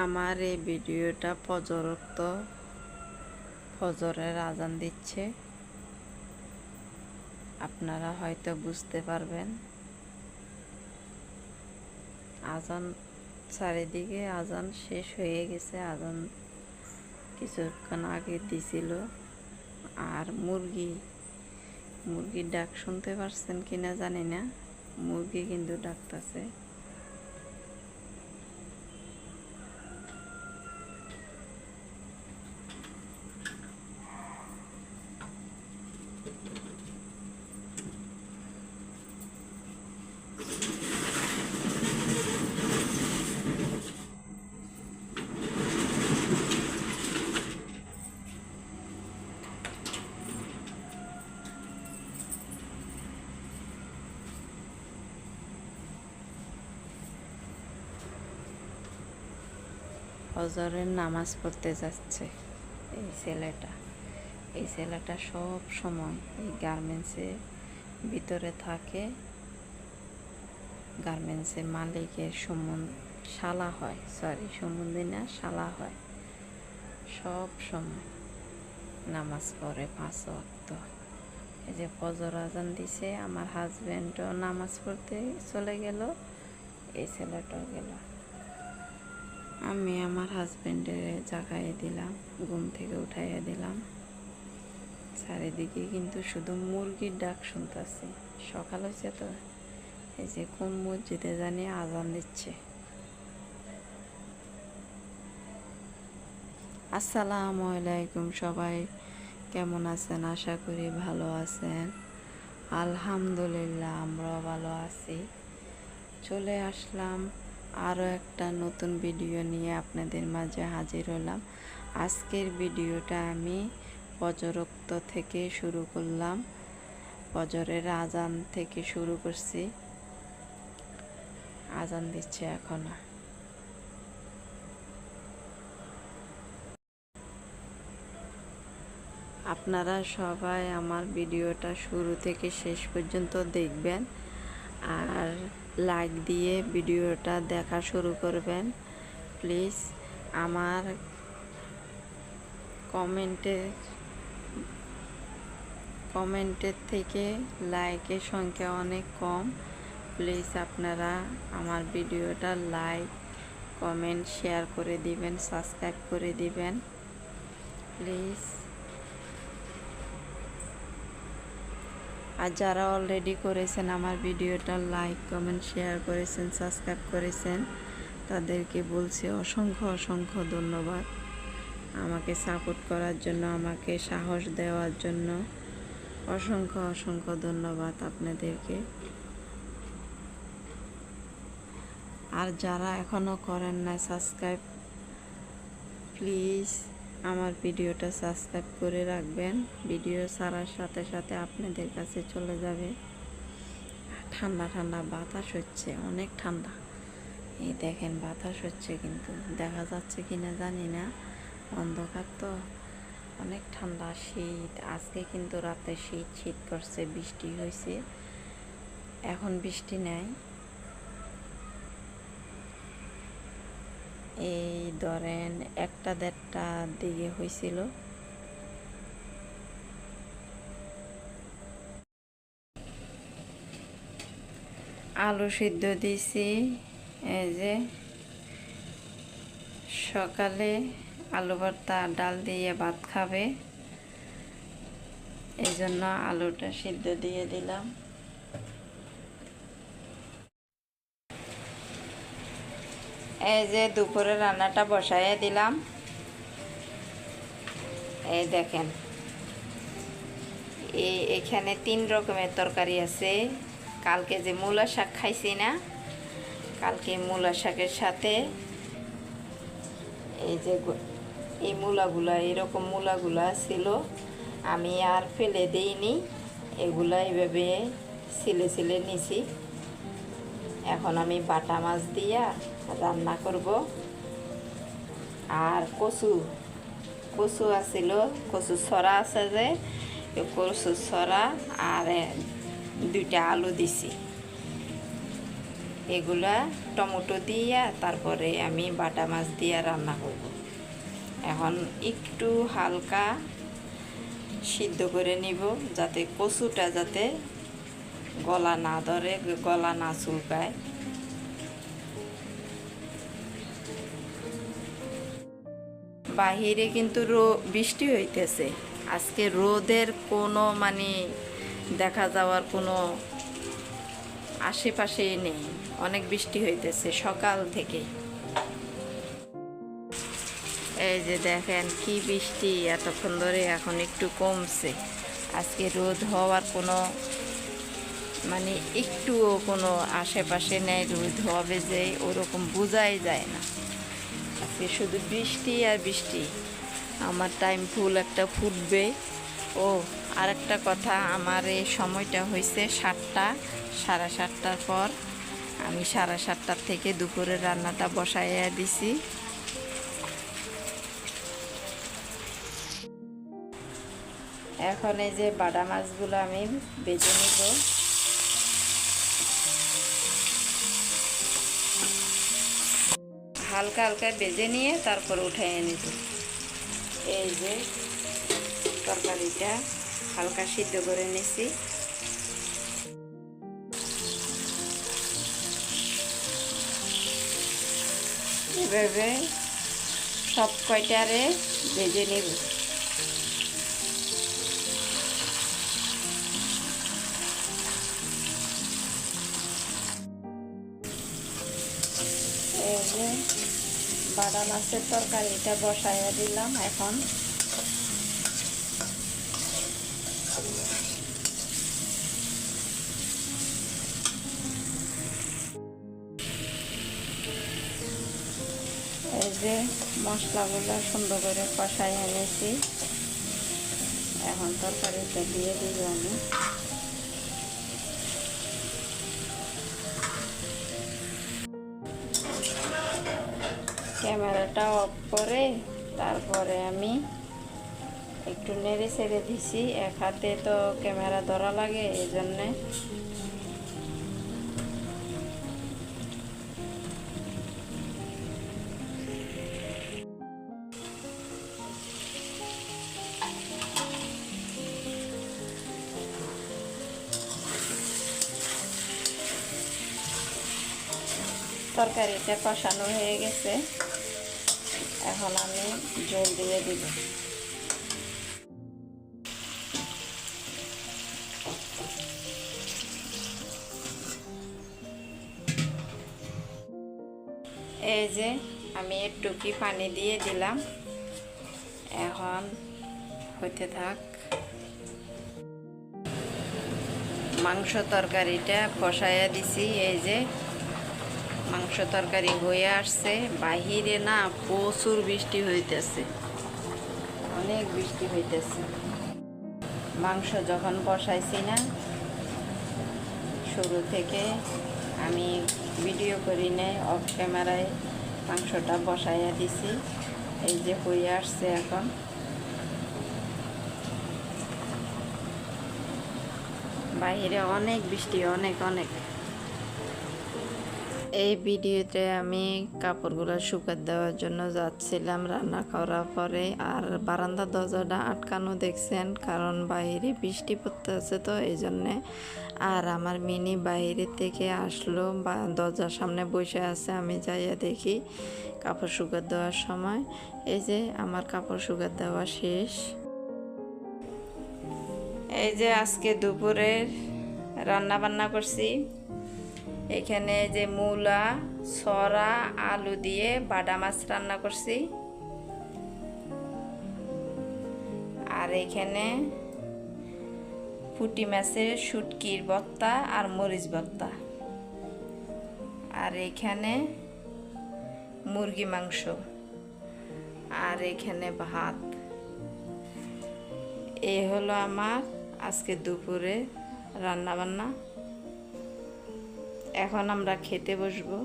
আমার এই ভিডিওটা ফজরক্ত ফজরের আজান দিচ্ছে। আপনারা হয়তো বুঝতে পারবেন। আজান চারিদিকে, আজান শেষ হয়ে গেছে। আজান কিছুক্ষণ আগে দিছিল। আর মুরগি, মুরগির ডাক শুনতে পারছেন কিনা জানি না। মুরগি কিন্তু ডাকতেছে। ফজরের নামাজ পড়তে যাচ্ছে। এই ছেলেটা এই ছেলেটা সব সময় এই গার্মেন্টসে ভিতরে থাকে। গার্মেন্টসের মালিকের সম্বন্ধ শালা হয় সরি সম্বন্ধে না শালা হয়। সব সময় নামাজ পড়ে পাঁচ ওয়াক্ত। এই যে ফজর আজান দিছে, আমার হাজব্যান্ডও নামাজ পড়তে চলে গেল, এই ছেলেটাও গেল। আমি আমার হাজব্যান্ডের জাগায় দিলাম, ঘুম থেকে উঠাইয়া দিলাম। চারিদিকে কিন্তু শুধু মুরগির ডাক শুনতেছি। সকাল হয়েছে তো, এই যে কোন মসজিদে জানি আজান দিচ্ছে। আসসালামু আলাইকুম সবাই, কেমন আছেন? আশা করি ভালো আছেন। আলহামদুলিল্লাহ, আমরাও ভালো আছি। চলে আসলাম আরও একটা নতুন ভিডিও নিয়ে আপনাদের মাঝে হাজির হলাম। আজকের ভিডিওটা আমি ফজরোক্ত থেকে শুরু করলাম। ফজরের আজান থেকে শুরু করছি। আজান দিচ্ছে এখনও। আপনারা সবাই আমার ভিডিওটা শুরু থেকে শেষ পর্যন্ত দেখবেন। আর লাইক দিয়ে ভিডিওটা দেখা শুরু করবেন। প্লিজ আমার কমেন্টে, কমেন্টের থেকে লাইকের সংখ্যা অনেক কম। প্লিজ আপনারা আমার ভিডিওটা লাইক, কমেন্ট, শেয়ার করে দিবেন, সাবস্ক্রাইব করে দিবেন। প্লিজ। আর যারা অলরেডি করেছেন আমার ভিডিওটা লাইক কমেন্ট শেয়ার করেছেন সাবস্ক্রাইব করেছেন, তাদেরকে বলছি অসংখ্য অসংখ্য ধন্যবাদ। আমাকে সাপোর্ট করার জন্য, আমাকে সাহস দেওয়ার জন্য অসংখ্য অসংখ্য ধন্যবাদ আপনাদেরকে। আর যারা এখনও করেন না সাবস্ক্রাইব প্লিজ আমার ভিডিওটা সাবস্ক্রাইব করে রাখবেন। ভিডিও ছাড়ার সাথে সাথে আপনাদের কাছে চলে যাবে। ঠান্ডা ঠান্ডা বাতাস হচ্ছে, অনেক ঠান্ডা। এই দেখেন বাতাস হচ্ছে কিন্তু, দেখা যাচ্ছে কি না জানি না। অন্ধকার তো, অনেক ঠান্ডা শীত। আজকে কিন্তু রাতে শীত শীত করছে, বৃষ্টি হয়েছে এখন বৃষ্টি নেই। এই ধরেন একটা দেড়টা দিকে হয়েছিল আলু সিদ্ধ দিছি, এই যে সকালে আলু ভর্তা, ডাল দিয়ে ভাত খাবে। এই জন্য আলুটা সিদ্ধ দিয়ে দিলাম। এই যে দুপুরে রান্নাটা বসাইয়ে দিলাম। এই দেখেন। এই এখানে তিন রকমের তরকারি আছে। কালকে যে মূলা শাক খাইছি না, কালকে মূলা শাকের সাথে এই যে এই মূলাগুলা, এরকম মূলাগুলা ছিল, আমি আর ফেলে দিইনি। এগুলা এইভাবে ছিলে ছিলে নিছি। এখন আমি বাটা মাছ দিয়া রান্না করব। আর কচু কচু আছিল কচু ছড়া আছে যে কচু ছড়া আর দুইটা আলু দিছি। এগুলা টমেটো দিয়া তারপরে আমি বাটা মাছ দিয়া রান্না করব। এখন একটু হালকা সিদ্ধ করে নিব, যাতে কচুটা যাতে গলা না ধরে, গলা না চুলকায়। বাহিরে কিন্তু রো, বৃষ্টি হইতেছে। আজকে রোদের কোনো মানে দেখা যাওয়ার কোনো আশেপাশে নেই। অনেক বৃষ্টি হইতেছে সকাল থেকে। এই যে দেখেন কি বৃষ্টি, এতক্ষণ ধরে এখন একটু কমছে। আজকে রোদ হওয়ার কোনো মানে একটুও কোনো আশেপাশে নেই, রোদ হবে যে ওরকম বোঝাই যায় না। আজকে শুধু বৃষ্টি আর বৃষ্টি। আমার টাইম ফুল একটা ফুটবে। ও আর একটা কথা, আমার এই সময়টা হয়েছে সাতটা, সাড়ে সাতটার পর আমি সাড়ে সাতটার থেকে দুপুরের রান্নাটা বসাইয়া দিছি। এখন এই যে বাটা মাছগুলো আমি বেজে নিব। হালকা হালকা বেজে নিয়ে তারপর উঠাই নিব। এই যে তরকারিটা হালকা সিদ্ধ করে নিছি। এভাবে সব কয়টারে ভেজে নিব? বাটা মাছের তরকারিটা বসাইয়া দিলাম এখন। এই যে মশলাগুলো সুন্দর করে কষাই এনেছি এখন তরকারিটা দিয়ে দিব আমি ক্যামেরাটা অফ করে তারপরে আমি একটু নেড়ে ছেড়ে দিছি। এক হাতে তো ক্যামেরা ধরা লাগে, এই জন্যে। তরকারিটা কষানো হয়ে গেছে। এখন আমি জল দিয়ে দিব। এই যে আমি একটু কি পানি দিয়ে দিলাম। এখন হইতে থাক। মাংস তরকারিটা কষাইয়া দিছি, এই যে মাংস তরকারি হয়ে আসছে। বাহিরে না প্রচুর বৃষ্টি হইতেছে। অনেক বৃষ্টি হইতেছে। মাংস যখন বসাইছি না, শুরু থেকে আমি ভিডিও করি নাই অফ ক্যামেরায় মাংসটা বসাইয়া দিছি। এই যে হয়ে আসছে এখন। বাইরে অনেক বৃষ্টি, অনেক অনেক। এই ভিডিওতে আমি কাপড়গুলো শুকাত দেওয়ার জন্য যাচ্ছিলাম রান্না করার পরে, আর বারান্দা দরজাটা আটকানো দেখছেন, কারণ বাইরে বৃষ্টি পড়তে আছে তো এই জন্যে। আর আমার মিনি বাইরে থেকে আসলো, বা দরজার সামনে বসে আছে, আমি যাইয়া দেখি কাপড় শুকাত দেওয়ার সময়। এই যে আমার কাপড় শুকাত দেওয়া শেষ। এই যে আজকে দুপুরে রান্না বান্না করছি। এখানে যে মূলা, সরা, আলু দিয়ে বাটা মাছ রান্না করছি। আর এখানে পুটি মাছের শুটকির বত্তা আর মরিচ বত্তা। আর এখানে মুরগি মাংস। আর এখানে ভাত। এই হলো আমার আজকে দুপুরে রান্না বান্না এখন আমরা খেতে বসবো।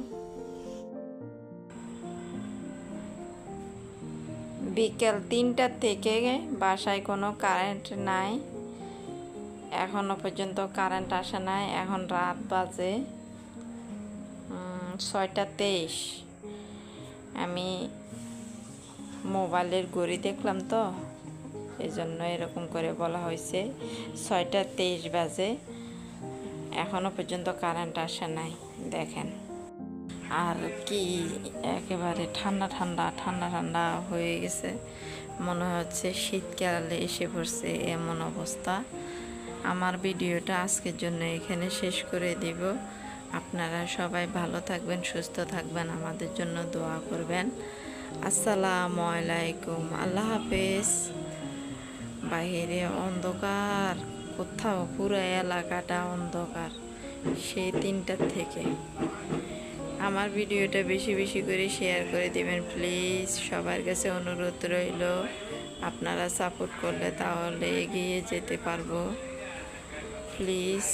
বিকেল তিনটার থেকে বাসায় কোনো কারেন্ট নাই। এখনও পর্যন্ত কারেন্ট আসে নাই, এখন রাত বাজে ছয়টা তেইশ। আমি মোবাইলের ঘড়ি দেখলাম তো এই জন্য এরকম করে বলা হয়েছে, ছয়টা তেইশ বাজে। এখনও পর্যন্ত কারেন্ট আসে নাই, দেখেন। আর কি একেবারে ঠান্ডা ঠান্ডা ঠান্ডা ঠান্ডা হয়ে গেছে। মনে হচ্ছে শীতকালে এসে পড়ছে এমন অবস্থা। আমার ভিডিওটা আজকের জন্য এখানে শেষ করে দিব। আপনারা সবাই ভালো থাকবেন, সুস্থ থাকবেন, আমাদের জন্য দোয়া করবেন। আসসালামু আলাইকুম, আল্লাহ হাফেজ। বাইরে অন্ধকার। কোথাও পুরো এলাকাটা অন্ধকার সেই তিনটার থেকে। আমার ভিডিওটা বেশি বেশি করে শেয়ার করে দেবেন প্লিজ সবার কাছে অনুরোধ রইল, আপনারা সাপোর্ট করলে তাহলে এগিয়ে যেতে পারব। প্লিজ